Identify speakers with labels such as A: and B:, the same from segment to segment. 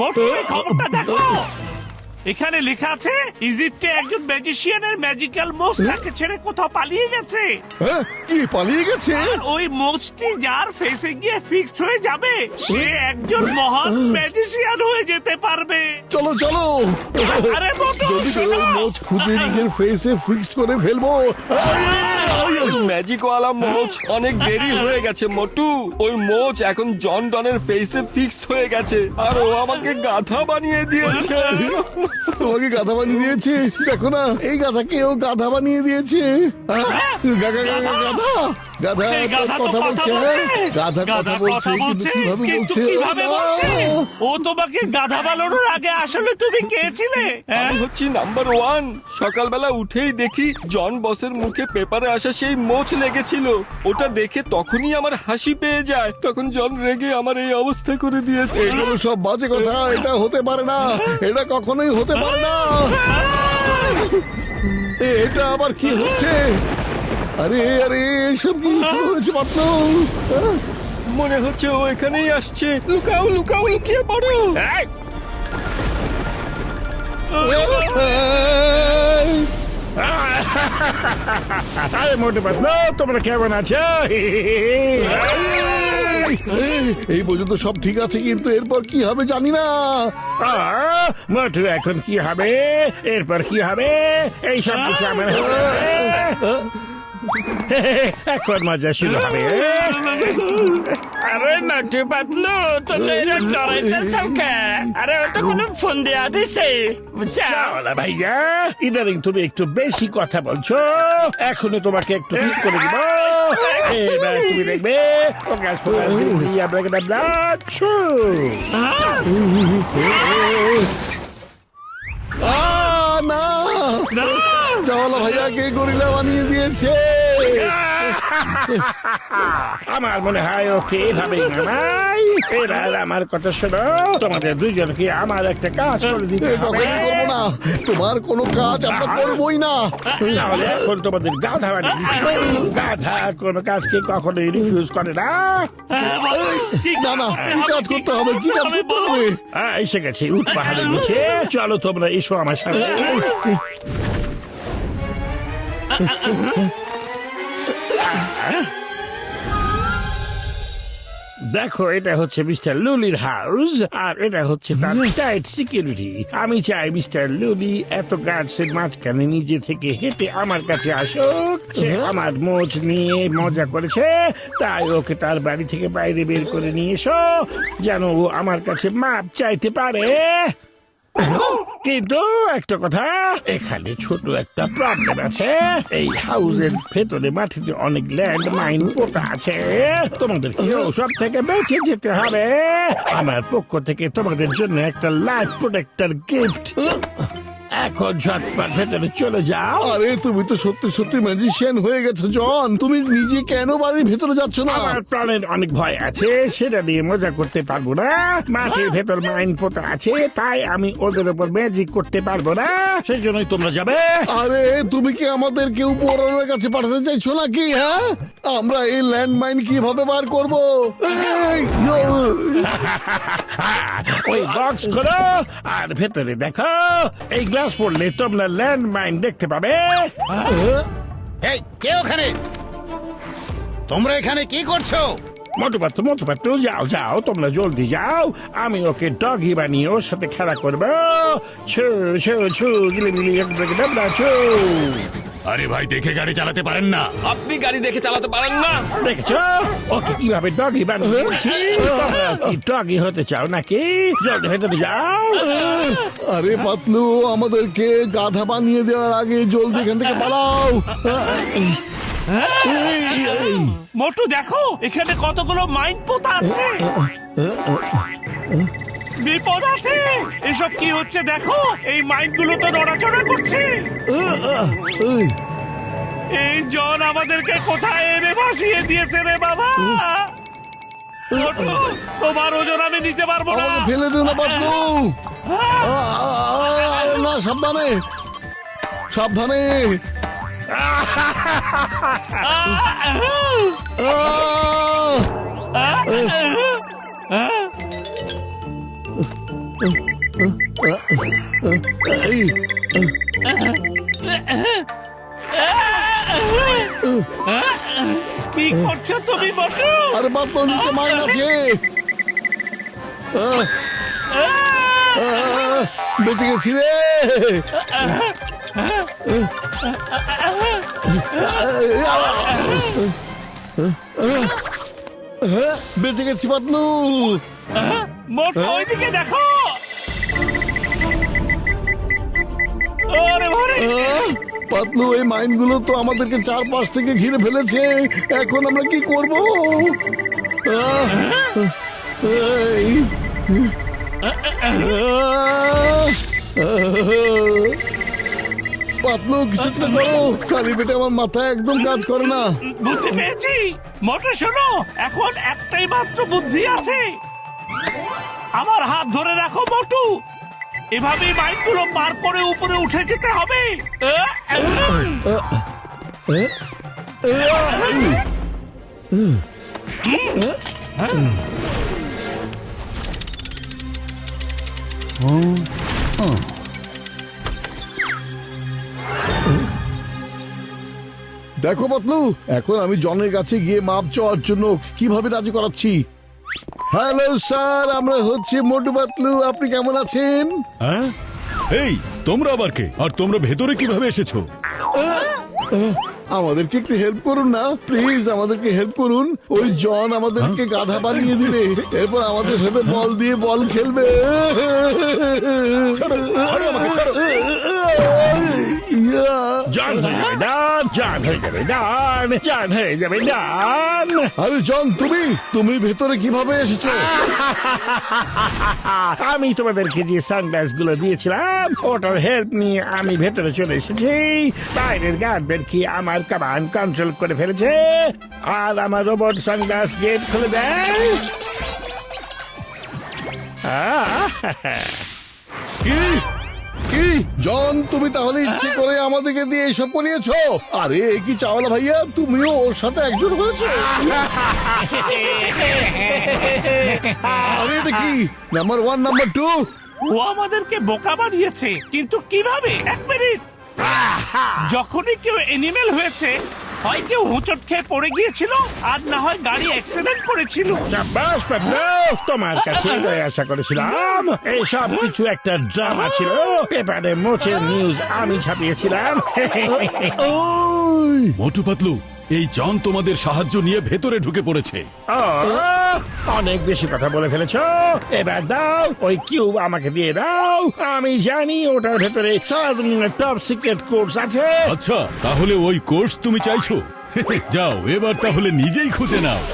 A: মোটু খবরটা দেখো! এখানে লেখা আছে ইজিপ্টে একজন ম্যাজিশিয়ানের ম্যাজিক্যাল মোজ তাকে ছেড়ে কোথাও পালিয়ে গেছে।
B: হ্যাঁ কি পালিয়ে গেছে?
A: আর ওই মোজটি যার ফেসে গিয়ে ফিক্সড হয়ে যাবে সে একজন মহান ম্যাজিশিয়ান হয়ে যেতে পারবে।
B: চলো চলো!
A: আরে মোটু
B: যদি
A: শোনো।
B: ওই মোচ খুঁজে নিজের ফেসে ফিক্সড করে ফেলব।
C: ম্যাজিক ওয়ালা মোচ অনেক দেরি হয়ে গেছে, মোটু। ওই মোচ এখন জন ডনের ফেসে ফিক্স হয়ে গেছে, আর ও আমাকে গাধা বানিয়ে দিয়েছে।
B: তোমাকে গাধা বানিয়ে দিয়েছে? দেখো না, এই গাধাকে ও গাধা বানিয়ে দিয়েছে। গাধা। গাধা
A: গাধা তো
B: কথা বলছে। হ্যাঁ? গাধা কথা বলছে কিন্তু কীভাবে বলছে?
A: কীভাবে বলছে? ও তোমাকে গাধা বানানোর আগে আসলে তুমি কে ছিলে? হ্যাঁ?
C: আমি হচ্ছি নাম্বার ওয়ান। সকালবেলা উঠেই দেখি জন বসের মুখে পেপারে আসা সেই মোচ লেগেছিল। ওটা দেখে তখনই আমার হাসি পেয়ে যায়। তখন জন রেগে আমার এই অবস্থা করে দিয়েছে।
B: এগুলো সব বাজে কথা এটা হতে পারে না। এটা কখনোই হতে পারে না। এটা আবার কি হচ্ছে? আরে আরে এসব কি শুরু হয়েছে মাত্র হ্যাঁ?
C: মনে হচ্ছে ও এখানেই আসছে। লুকাও লুকাও লুকিয়ে পড়ো।
D: আরে মোটে পাতলো তোমরা কেমন আছো?
B: এই, পর্যন্ত সব ঠিক আছে কিন্তু এরপর কি হবে জানি না।
D: মোটু এখন কি হবে? এরপর কি হবে? এই সব কিছু আমার। এখন মজা শুরু হবে
E: আরে নাটু পাতলু তোকে এরা ডরাইতেছ কে আরে ও তো কোনো ফোন দেয়া দিছে
D: চাওলা ভাইয়া ইদানিং তুমি একটু বেশি কথা বলছো এখনই তোমাকে একটু ঠিক করে দিব এবার তুমি দেখবে ও গাছ ফোকাস দিয়ে আপনাকে ডাবলা ছু
B: আহ, না চাওয়ালা ভাইয়াকে গরিলা বানিয়ে দিয়েছে
D: আমার মনে হয় ওকে এভাবেই মানাই এবার আমার কথা শোনো তোমাদের দুজনকে আমার একটা কাজ করে দিতে হবে
B: কখনোই করব না তোমার কোনো কাজ আমরা করবোই না
D: তাহলে এখন তোমাদের গাধা বানিয়ে দিচ্ছি গাধা কোনো কাজকে কখনোই রিফিউজ করে না
A: হ্যাঁ,
B: না না কি কাজ করতে হবে কি কাজ করতে হবে
D: আহ, এসে গেছে উঠ পাহাড়ে নিচে চলো তোমরা এসো আমার সাথে দেখো এটা হচ্ছে মিস্টার লুলির হাউস আর এটা হচ্ছে তার টাইট সিকিউরিটি। আমি চাই মিস্টার লুলি এত গার্ডসের মাঝখানে নিজে থেকে হেঁটে আমার কাছে আসুক। সে আমার মোজ নিয়ে মজা করেছে তাই ওকে তার বাড়ি থেকে বাইরে বের করে নিয়ে এসো যেন ও আমার কাছে মাপ চাইতে পারে। কিন্তু একটা কথা, এখানে ছোট একটা প্রবলেম আছে। এই হাউসের ভেতরে মাটিতে অনেক ল্যান্ড মাইন পোতা আছে। তোমাদের সব থেকে বেঁচে যেতে হবে। আমার পক্ষ থেকে তোমাদের জন্য একটা লাইফ প্রোটেক্টর গিফট এখন ঝটপট ভেতরে চলে যাও।
B: আরে তুমি তো সত্যি সত্যি ম্যাজিশিয়ান হয়ে গেছো জন। তুমি নিজে কেন বাড়ির ভেতরে যাচ্ছ না?
D: আমার প্রাণের অনেক ভয় আছে সেটা নিয়ে মজা করতে পারব না। মাটির ভেতর মাইন পোতা আছে তাই আমি ওদের উপর ম্যাজিক করতে পারব না। সেই জন্যই তোমরা যাবে।
B: আরে তুমি কি আমাদের কেউ পড়ানোর কাছে পাঠাতে চাইছো নাকি হ্যাঁ? আমরা এই ল্যান্ড মাইন কীভাবে বার করব?
D: ওই বক্স করো আর ভেতরে দেখো এই গ্লাস পড়লে তোমরা ল্যান্ড মাইন দেখতে পাবে।
F: এই কে ওখানে? তোমরা এখানে কি করছ?
D: মোটু পাত্র মোটু পাত্র যাও যাও তোমরা জলদি যাও। আমি ওকে ডগি বানিয়ে ওর সাথে খেলা করব। ছু ছু ছু গিলি গিলি ছু।
F: আরে ভাই দেখে গাড়ি চালাতে পারেন না।
C: আপনি গাড়ি দেখে চালাতে পারেন না।
D: দেখেছ? ওকে কীভাবে ডগি বানিয়েছি তোমরা কি ডগি হতে চাও নাকি? জলদি ভেতরে যাও।
B: আরে পাতলু আমাদেরকে গাধা বানিয়ে দেওয়ার আগে জলদি এখান থেকে পালাও।
A: মোটু দেখো এখানে কতগুলো মাইন পোতা আছে। বিপদ আছে। এসব কি হচ্ছে দেখো? এই মাইনগুলো তো নড়াচড়া করছে।
B: এই,
A: জন আমাদেরকে কোথায় এনে ভাসিয়ে দিয়েছে রে বাবা? তোমার ওজন আমি নিতে পারব না।
B: ফেলে দিও না আ, আরে না সাবধানে। সাবধানে।
A: কি করছ তুমি মোটু
B: আরে পাতলু নিচে মাইন আছে। বেঁচে গেছি রে। বেঁচে গেছি পাতলু।
A: মোটু ওইদিকে দেখো।
B: পাতলু এই মাইনগুলো তো আমাদেরকে চারপাশ থেকে ঘিরে ফেলেছে। এখন আমরা কি করব? এই, পাতলু কিছু একটা করো খালি পেটে আমার মাথা একদম কাজ করে না
A: বুদ্ধি পেয়েছি মোটে শোনো এখন একটাই মাত্র বুদ্ধি আছে আমার হাত ধরে রাখো মোটু এভাবেই মাইনগুলো পার করে উপরে উঠে যেতে হবে আহ,
B: দেখো পাতলু এখন আমি জনের কাছে গিয়ে মাপ চাওয়ার জন্য কীভাবে রাজি করাচ্ছি? হ্যালো স্যার আমরা হচ্ছে মোটু পাতলু আপনি কেমন আছেন?
F: হ্যাঁ? এই তোমরা আবার কে? আর তোমরা ভেতরে কীভাবে এসেছ?
B: আমাদেরকে একটু হেল্প করুন না প্লিজ আমাদেরকে হেল্প করুন। ওই জন আমাদেরকে গাধা বানিয়ে দিবে এরপর আমাদের সাথে বল দিয়ে বল খেলবে।
F: ছাড়ো, ছাড়ো আমাকে, ছাড়ো।
D: হয়ে যাবে ডান হয়ে যাবে ডান।
B: আরে জন তুমি তুমি ভেতরে কীভাবে এসেছ?
D: আমি তোমাদেরকে যে সানগ্লাসগুলো দিয়েছিলাম ওটার হেল্প নিয়ে আমি ভেতরে চলে এসেছি। বাইরের গার্ডদের কি আমার কামান কন্ট্রোল করে ফেলেছে? আর আমার রোবট সানগ্লাস গেট খুলে দেয়? আহ,
B: কি? কি? জন তুমি তাহলে ইচ্ছে করে আমাদেরকে দিয়ে এসব করিয়েছো আরে কি চাওয়ালা ভাইয়া? তুমিও ওর সাথে একজোট হয়েছো? আরে এটা কি? নাম্বার ওয়ান নাম্বার টু
A: ও আমাদেরকে বোকা বানিয়েছে কিন্তু কীভাবে? এক মিনিট! যখনই কেউ এনিমেল হয়েছে হয় কেউ হোঁচট খেয়ে পড়ে গিয়েছিল? আর না হয় গাড়ি অ্যাক্সিডেন্ট করেছিল।
D: সাব্বাস পাতলু তোমার কাছে এটাই আশা করেছিলাম। এই সব কিছু একটা ড্রামা ছিল। পেপারে মোচের নিউজ আমি ছাপিয়েছিলাম।
B: ওই।
F: মোটু পাতলু এই জন তোমাদের সাহায্য নিয়ে ভেতরে ঢুকে পড়েছে।
D: অনেক বেশি কথা বলে ফেলেছ। এবার দাও ওই কিউব আমাকে দিয়ে দাও। আমি জানি ওটার ভেতরে টপ সিক্রেট কোর্স আছে।
F: আচ্ছা তাহলে ওই কোর্স তুমি চাইছো? যাও এবার তাহলে নিজেই খুঁজে নাও।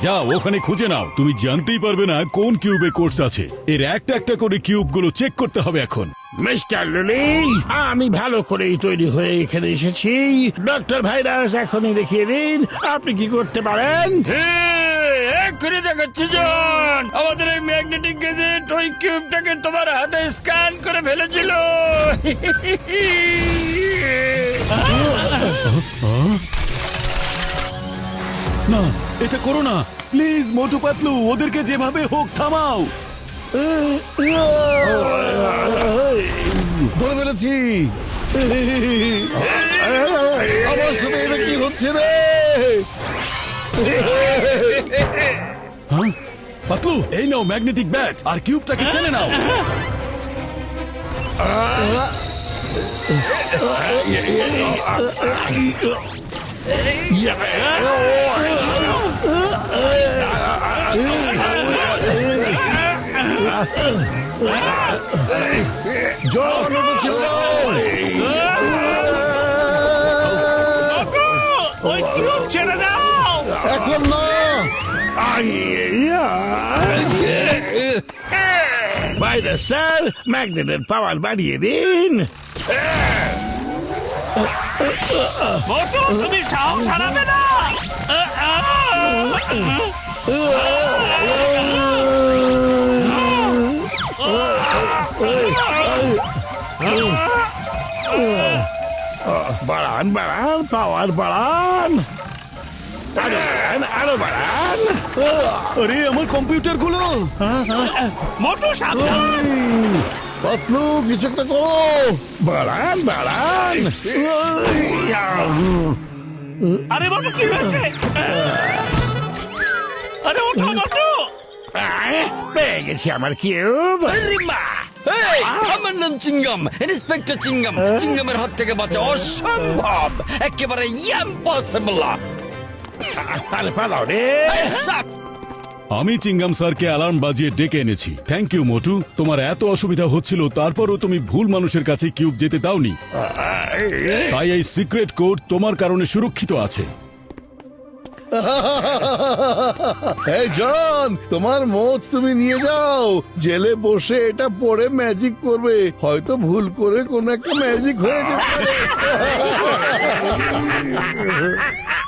F: যাও ওখানে খুঁজে নাও। তুমি জানতেই পারবে না কোন কিউবে কোর্স আছে। এর একটা একটা করে কিউবগুলো চেক করতে হবে এখন।
D: মিস্টার লুলি আমি ভালো করেই তৈরি হয়ে এখানে এসেছি। ডক্টর ভাইরাস এখনই দেখিয়ে দিন আপনি কি করতে পারেন?
E: এক্ষুনি দেখাচ্ছি জন। আমাদের এই ম্যাগনেটিক গেজেট ওই কিউবটাকে তোমার হাতে স্ক্যান করে ফেলেছিল।
F: না এটা করো না। প্লিজ মোটু পাতলু ওদেরকে যেভাবে হোক থামাও।
B: ধরে ফেলেছি। আমার সাথে এটা কি হচ্ছে রে?
F: হ্যাঁ? পাতলু এই নাও ম্যাগনেটিক ব্যাট আর কিউবটাকে টেনে নাও।
B: জন ওটা ছেড়ে দাও
A: ওই কিউব ছেড়ে দাও।
B: এখন না।
D: ভাইরাস স্যার ম্যাগনেটের পাওয়ার বাড়িয়ে দিন।
A: মোটু তুমি সাহস হারাবে না।
D: বাড়ান বাড়ান পাওয়ার বাড়ান। আরও বাড়ান আরও বাড়ান।
F: আরে আমার কম্পিউটারগুলো
A: মোটু সাবধান।
B: পাতলু কিছু একটা করো।
D: বাড়ান বাড়ান।
A: আরে কি হয়েছে? আরে ওঠো মোটু।
D: পেয়ে গেছি আমার কিউব।
G: রিমা এই, আমার নাম চিঙ্গাম ইন্সপেক্টর চিঙ্গাম চিঙ্গামের হাত থেকে বাঁচা অসম্ভব। একেবারে ইম্পসিবল
D: আরে পালাও রে।
F: আমি চিঙ্গাম স্যারকে অ্যালার্ম বাজিয়ে ডেকে এনেছি। থ্যাংক ইউ মোটু। তোমার এত অসুবিধা হচ্ছিল তারপরও তুমি ভুল মানুষের কাছে কিউব যেতে দাওনি। তাই এই সিক্রেট কোড তোমার কারণে সুরক্ষিত আছে।
B: এই জন, তোমার মোচ তুমি নিয়ে যাও। জেলে বসে এটা পরে ম্যাজিক করবে। হয়তো ভুল করে কোনো একটা ম্যাজিক হয়ে পারে।